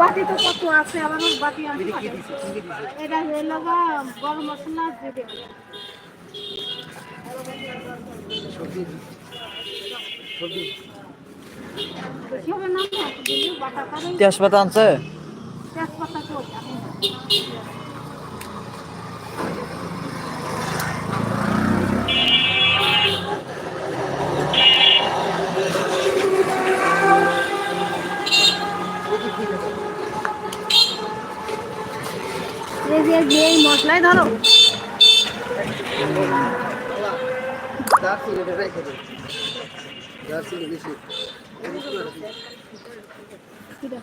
বাটি তো কত আছে? আমার বাটি আছে। এটা হলো গরম মশলা দেবে তেজপাতা আনছে? তেজপাতা তো আমি এই যে যে এই মশলাই ধরো তার ছিল এটা রেখে দে যার ছিল বেশি কিরা?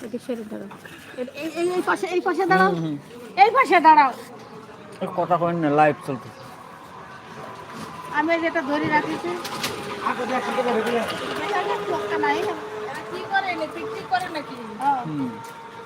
এদিকে সরে দাঁড়াও। এ- এই- এই- এই পাশে এই পাশে দাঁড়াও। এই পাশে দাঁড়াও। কথা কইন না লাইভ চলতে আমি যেটা ধরে রাখিছি। নাই। কি করে করে করি না খিচুড়ি মানে নাকি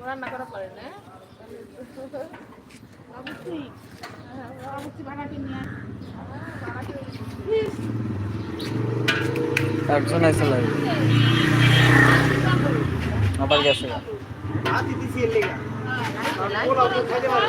রান্না করা পারে না অবশ্যই অবশ্যই ভাড়াটি নিয়ে একজন আইসে লাইভ আবার গেছে গা। হাতি দিছি এর লেগা পোলাও তো খাইতে পারে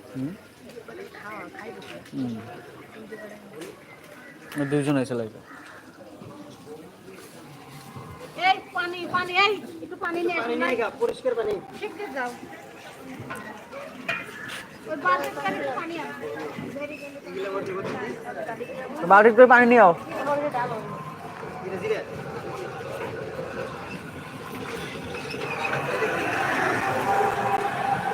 একটু পানি আনো। এগুলো মধ্যে মধ্যে বাড়ির করে পানি নিয়ে আও ধীরে ধীরে তিনজন আছে পানি পানি এই পানি নাজমুল শিগগির ধরি যাবে। দিয়ে না লাইট চলতেছে ওলে, পানি পানি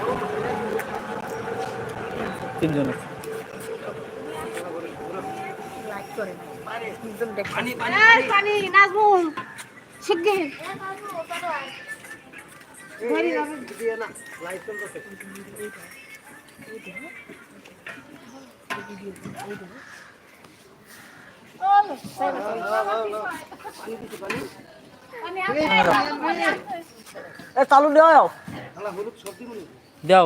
আছে, পানি আছে। এ চালু দেও হালা হলুদ সবজি মনে দেও।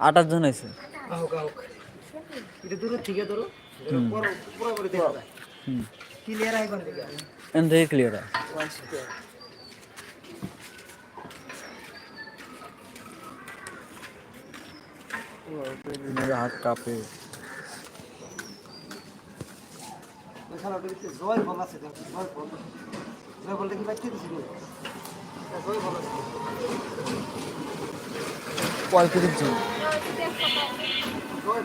আট জন হুম। ক্লিয়ার গো জয় বল আছে। পঁয়ত্রিশ জন। বল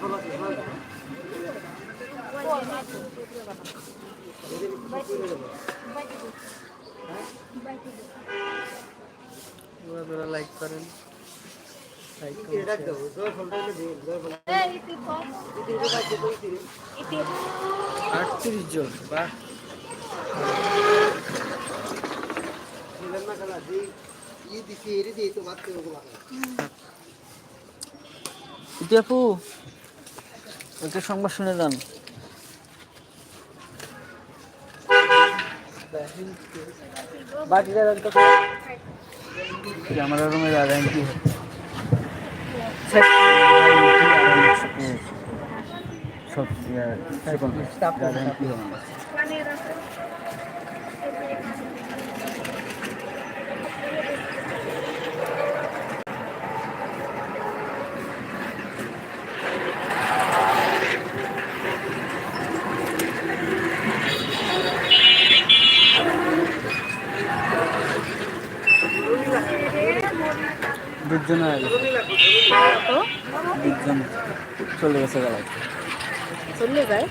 লাইক করেন ইতি আটত্রিশ জন বললেন খেলা যে ই দিছি এরি দিয়ে তো বাদ করে ওগুলো আপু একটা সংবাদ শুনে যান। বাকি যাবেন তো ক্যামেরা রুমে দাঁড়ান কি। দাঁড়ান কি হবে দুজন হয়ে গেছে চলে গেছে গেলায় চলে যায়?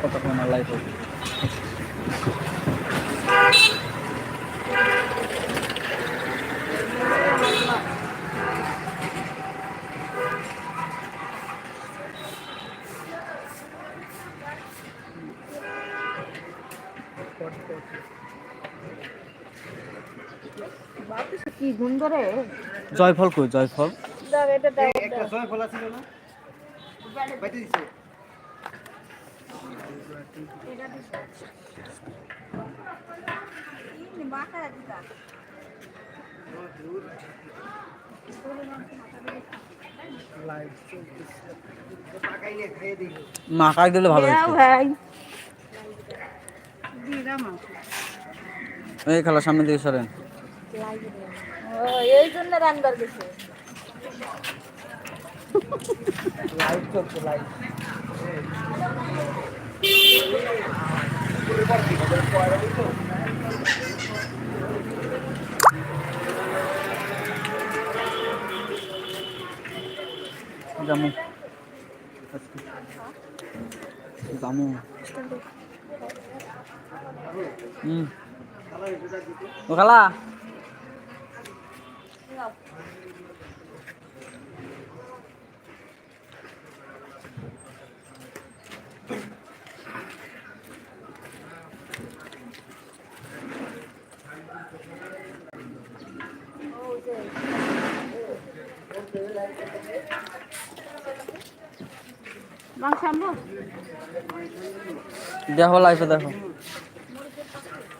কতক্ষণ লাইভ হবে কি জয়ফল কই জয়ফল? দাও এটা একটা না বাইতে দিছে দিল মাকাই দিলে ভালো ভাই। এই খেলা সামনে দিকে সরেন। ও এই জন্য রান্নার গেছে লাইভ চলছে লাইভ জামু। জামু। হুম ও খালা। দেখো লাইফে দেখো।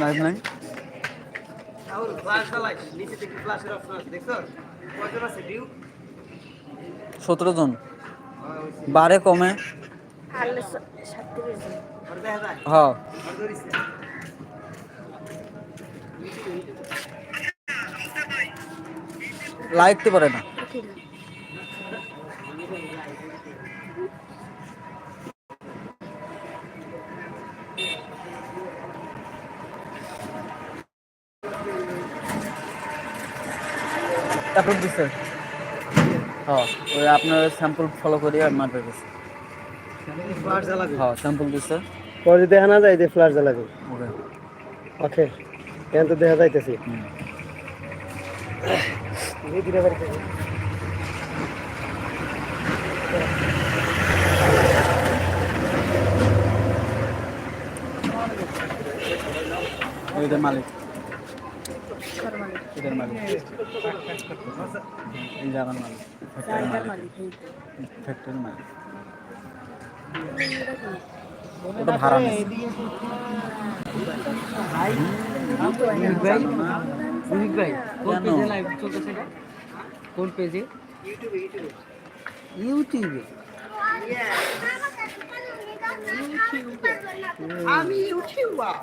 লাইফ নাই? আর ফ্ল্যাশ চালাই নিচে থেকে ফ্ল্যাশের অপশন আছে দেখছ? কয়জন আছে ডিউ সতেরো জন। বারে কমে। হ্যাঁ। আর লাইকতে পারে না। তারপর দিছে। হ্যাঁ ওই আপনার স্যাম্পল ফলো করি আর মারবে গেছে হ্যাঁ স্যাম্পল দিছে। পরে দেখা না যায় যে ফ্ল্যাশ জ্বালাবি। ওকে। তো দেখা যাইতেছি। ধীরে ধীরে মালিক। এটার মালিক। এই জায়গার মালিক ফ্যাক্টরির মালিক। ফ্যাক্টরির মালিক। ওটা ভাড়া কোন? পেজে পেজে? ইউটিউবে আমি ইউটিউবার।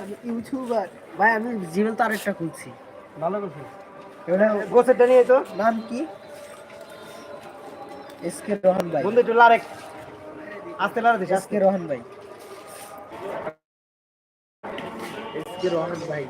আমি ইউটিউবার। ভাই আমি জিমেল তো আরেকটা খুলছি। ভালো করছি এটা গোসেরটা নিয়ে তো। নাম কি? এসকে রোহন ভাই। বন্ধু একটু লারেক। আস্তে লারে দিস এসকে রোহন ভাই। এসকে রোহন ভাই।